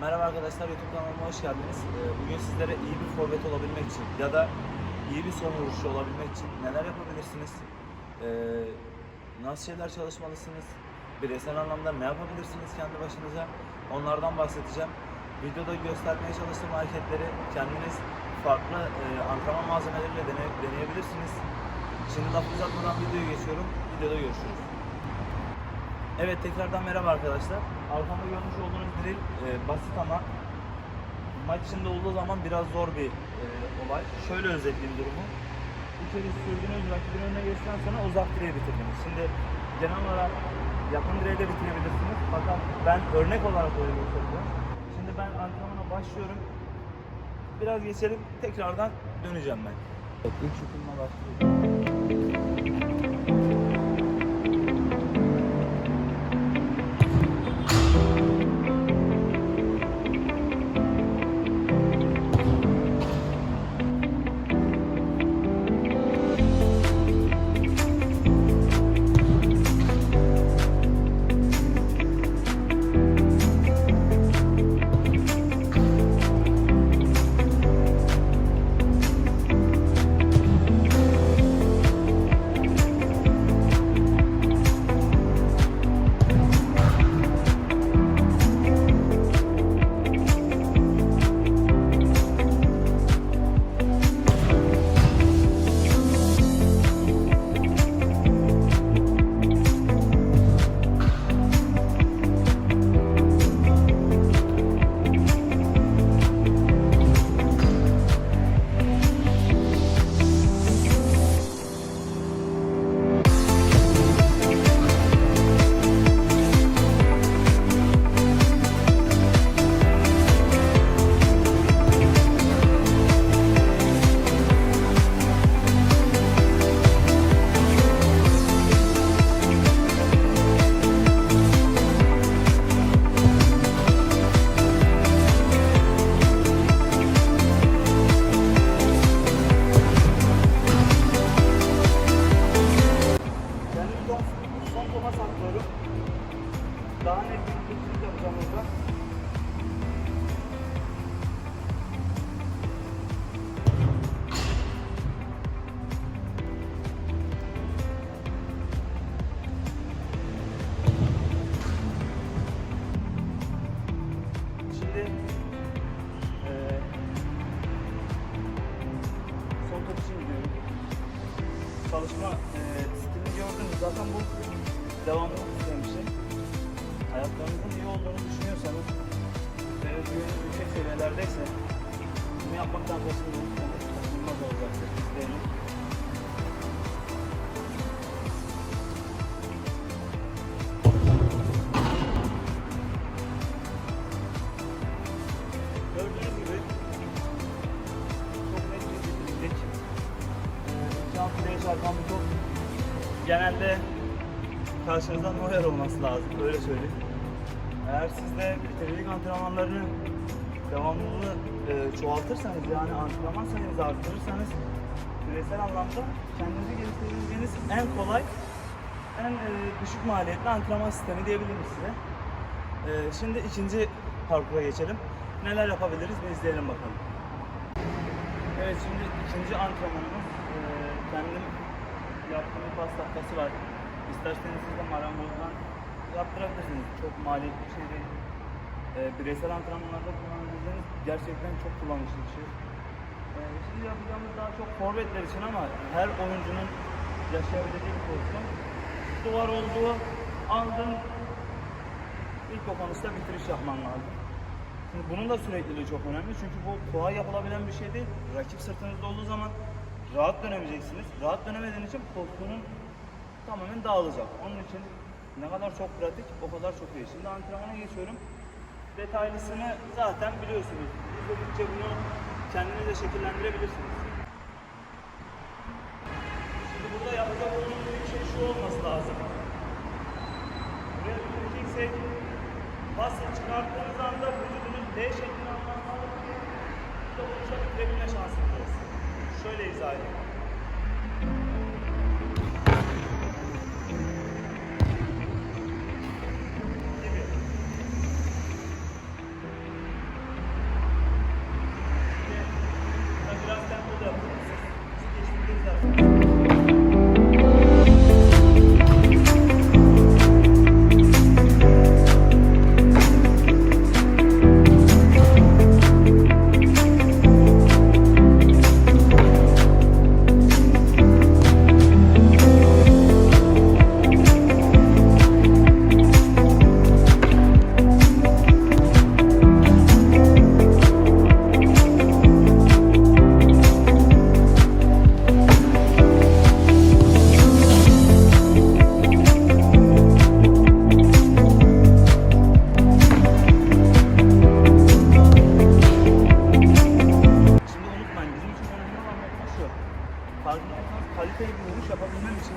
Merhaba arkadaşlar YouTube kanalıma hoş geldiniz. Ee, Bugün sizlere iyi bir forvet olabilmek için ya da iyi bir son vuruşu olabilmek için neler yapabilirsiniz? Ee, Nasıl şeyler çalışmalısınız? Bireysel anlamda ne yapabilirsiniz kendi başınıza? Onlardan bahsedeceğim. Videoda göstermeye çalıştığım hareketleri kendiniz farklı e, antrenman malzemeleriyle dene- deneyebilirsiniz. Şimdi laf uzatmadan videoya geçiyorum. Videoda görüşürüz. Evet tekrardan merhaba arkadaşlar. Arkamda görmüş olduğunuz drill e, basit ama maç içinde olduğu zaman biraz zor bir e, olay. Şöyle özetleyeyim durumu. İçeri sürdüğünüz rakibin önüne geçtikten sonra uzak direği bitirdiniz. Şimdi genel olarak yakın direği de bitirebilirsiniz. Fakat ben örnek olarak öyle göstereceğim. Şimdi ben antrenmana başlıyorum. Biraz geçelim. Tekrardan döneceğim ben. Evet, ilk şutumla başlıyorum. Son, son toma saklıyorum. Daha net bir fikir yapacağım orada. Çalışma e, gördünüz. Zaten bu devamlı isteyen bir şey. Hayatlarınızın iyi olduğunu düşünüyorsanız ve özgüveniniz yüksek seviyelerdeyse bunu yapmaktan. Kaçınılmaz olacaktır. Karşınızda Neuer olması lazım. Öyle söyleyeyim. Eğer siz de bitiricilik antrenmanlarını devamlı e, çoğaltırsanız yani antrenman sayınızı arttırırsanız bireysel anlamda kendinizi geliştirebileceğiniz en kolay en e, düşük maliyetli antrenman sistemi diyebilirim size. E, şimdi ikinci parkura geçelim. Neler yapabiliriz bir izleyelim bakalım. Evet şimdi ikinci antrenmanımız eee kendim yaptığım pas tahtası var. İsterseniz siz de marangozdan yaptırabilirsiniz. Çok maliyetli bir şey değil. Eee, bireysel antrenmanlarda kullanabileceğiniz gerçekten çok kullanışlı bir şey. Eee, şimdi yapacağımız daha çok forvetler için ama her oyuncunun yaşayabileceği bir pozisyon. Duvar olduğu aldın ilk dokunuşta bitiriş yapman lazım. Şimdi bunun da sürekliliği çok önemli çünkü bu kolay yapılabilen bir şey değil. Rakip sırtınızda olduğu zaman rahat dönemeyeceksiniz. Rahat dönemediğiniz için pozisyonun tamamen dağılacak. Onun için ne kadar çok pratik o kadar çok iyi. Şimdi antrenmana geçiyorum. Detaylısını zaten biliyorsunuz. İzledikçe bunu kendiniz de şekillendirebilirsiniz. Şimdi burada yapacak olduğumuz bir şey şu olması lazım. Buraya bitireceksek Pası çıkarttığınız anda vücudunuz D şeklini almanız lazım ki dokunuşa bitirebilme şansınız. Şöyle izah edeyim. kaliteli bir vuruş yapabilmem için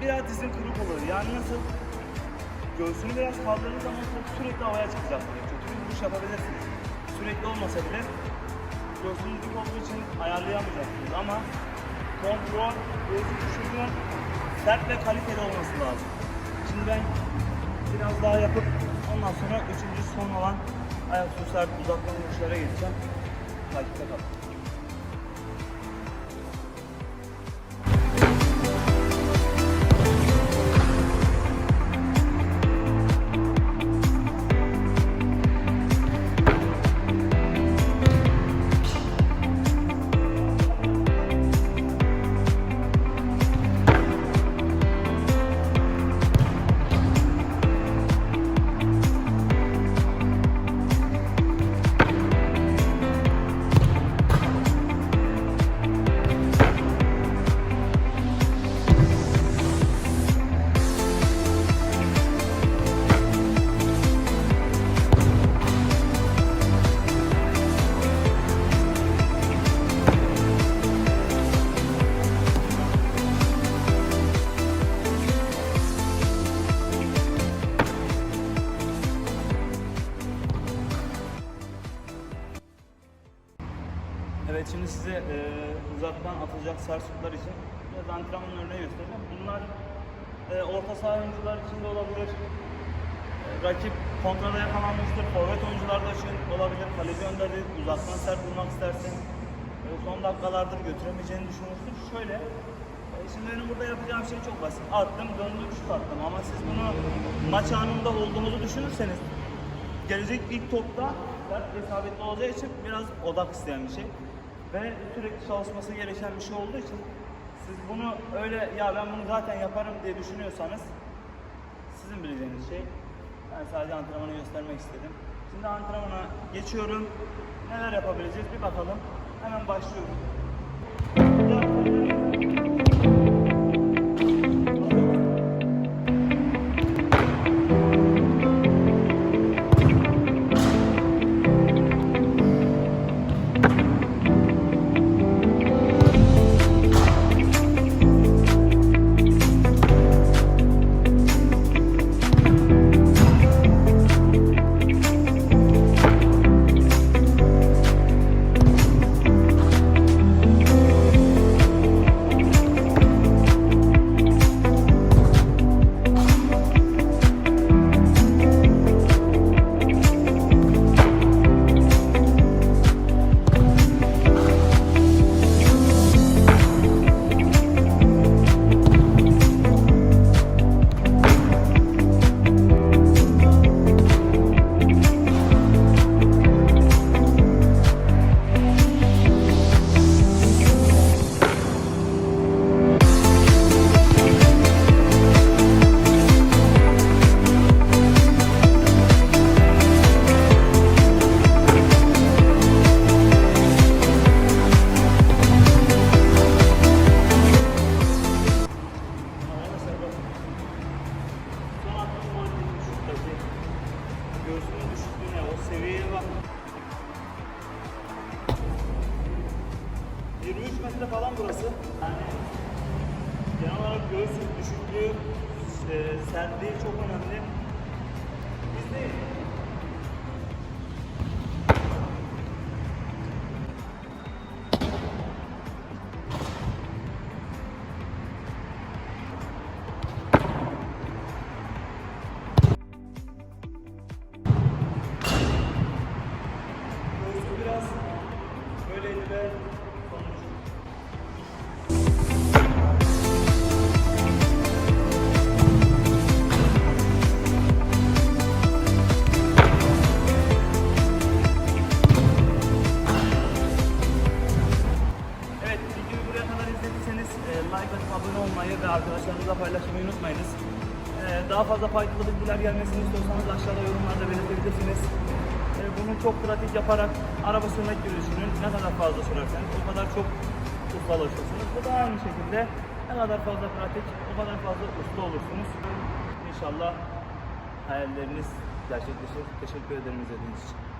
biraz dizin kırık olur. Yani nasıl göğsünü biraz kaldırdığınız zaman sürekli havaya çıkacak. Kötü bir vuruş yapabilirsiniz. Sürekli olmasa bile göğsünüz dik olduğu için ayarlayamayacaksınız ama kontrol göğüs düşürüyor. Sert ve kaliteli olması lazım. Şimdi ben biraz daha yapıp ondan sonra üçüncü son olan ayak soslar uzaktan vuruşlara geçeceğim. Takipte kalın. Evet şimdi size e, uzaktan atılacak sarsıklar için biraz antrenman örneği göstereceğim. Bunlar e, orta saha oyuncular için de olabilir. E, rakip kontrada yakalanmıştır. Forvet oyuncular da için olabilir. Kaleci önderdir. Uzaktan sert vurmak istersin. E, son dakikalardır götüremeyeceğini düşünmüştür. Şöyle e, Şimdi benim burada yapacağım şey çok basit. Attım, döndüm, şut attım. Ama siz bunu maç anında olduğunuzu düşünürseniz gelecek ilk topta sert isabetli olacağı için biraz odak isteyen bir şey. Ve sürekli çalışması gereken bir şey olduğu için siz bunu öyle ya ben bunu zaten yaparım diye düşünüyorsanız sizin bileceğiniz şey. Ben sadece antrenmanı göstermek istedim. Şimdi antrenmana geçiyorum. Neler yapabileceğiz bir bakalım. Hemen başlıyorum. Göğüs düşüklüğü, e, sertliği çok önemli. Biz değil. Arkadaşlarınızla paylaşmayı unutmayınız. E, daha fazla faydalı bilgiler gelmesini istiyorsanız aşağıda yorumlarda belirtebilirsiniz. E, bunu çok pratik yaparak araba sürmek gibi düşünün. Ne kadar fazla sürerseniz o kadar çok ustalaşırsınız. Bu da aynı şekilde ne kadar fazla pratik o kadar fazla usta olursunuz. İnşallah hayalleriniz gerçekleşir. Teşekkür ederim izlediğiniz için.